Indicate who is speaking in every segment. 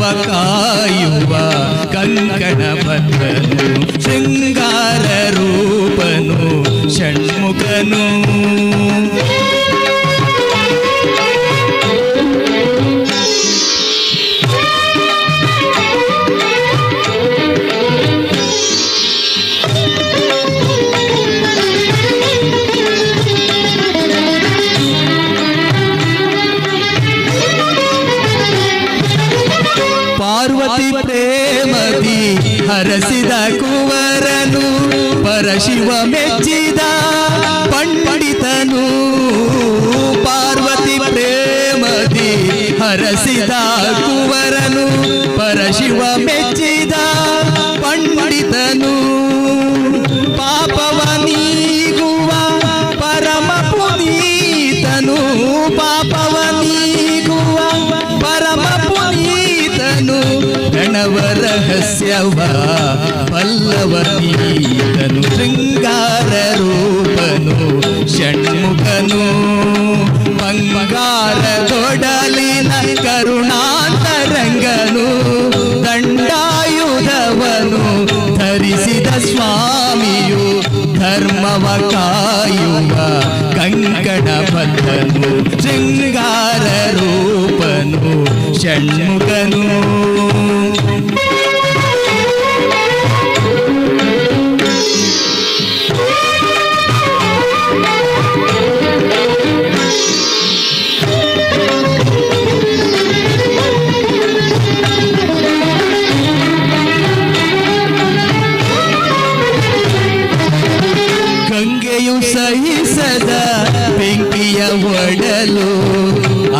Speaker 1: ಕಾಯುವ ಕಂಕಣ ಭದ್ರನು ಶೃಂಗಾರ ರೂಪನು ಷಣ್ಮುಖನು ಹರಸಿದ ಕುವರನು ಪರಶಿವ ಮೆಚ್ಚಿದ ಪಂಡಿತನು ಪಾರ್ವತಿ ಪ್ರೇಮದಿ ಹರಸಿದ ಕುವರನು ಪರಶಿವ ಮೆಚ್ಚಿದ ಪಂಡಿತನು. ರಹಸ್ಯವ ಪಲ್ಲವನೀತನು ಶೃಂಗಾರ ರೂಪನು ಷಣ್ಮುಖನು ಬಂಗಾರ ದೊಡಲಿನ ಕರುಣಾಂತರಂಗನು ದಂಡಾಯುಧವನು ಧರಿಸಿದ ಸ್ವಾಮಿಯು ಧರ್ಮವ ಕಾಯುವ ಕಂಕಣ ಬದ್ಧನು ಶೃಂಗಾರ ರೂಪನು ಷಣ್ಮುಖನು Thank you. ಸಹಿಸದ ಬೆಂಕಿಯ ಒಡಲು,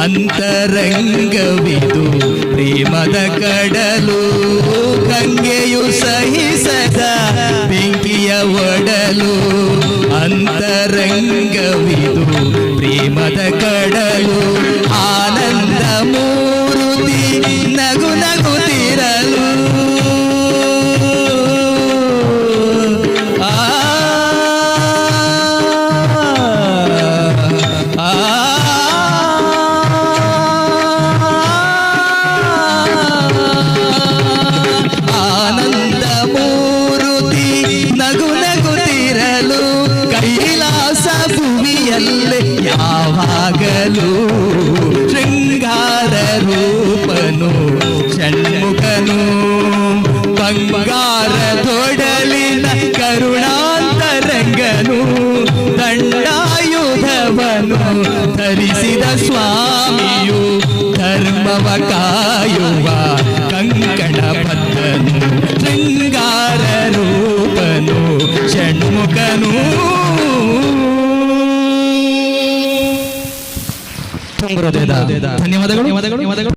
Speaker 1: ಅಂತರಂಗವಿದು ಪ್ರೇಮದ ಕಡಲು, ಗಂಗೆಯು ಸಹಿಸದ ಬೆಂಕಿಯ ಒಡಲು, ಅಂತರಂಗವಿದು ಪ್ರೇಮದ ಕಡಲು, ಆನಂದ ಮೂರುತಿ ನಗು ನಗುತ್ತಿರಲು ಯಾವಾಗಲೂ ಶೃಂಗಾರ ರೂಪನು ಷಣ್ಮುಖನು ಬಂಗಾರ ತೊಡಲಿನ ಕರುಣಾಂತರಂಗನು ದಂಡಾಯುಧವನು ಧರಿಸಿದ ಸ್ವಾಮಿಯು ಧರ್ಮವ ಕಾಯುವ ಕಂಕಣ ಬದ್ಧನು ಶೃಂಗಾರ ರೂಪನು ಷಣ್ಮುಖನು
Speaker 2: ತುಂಬ ಹೃದಯದ ಧನ್ಯವಾದಗಳು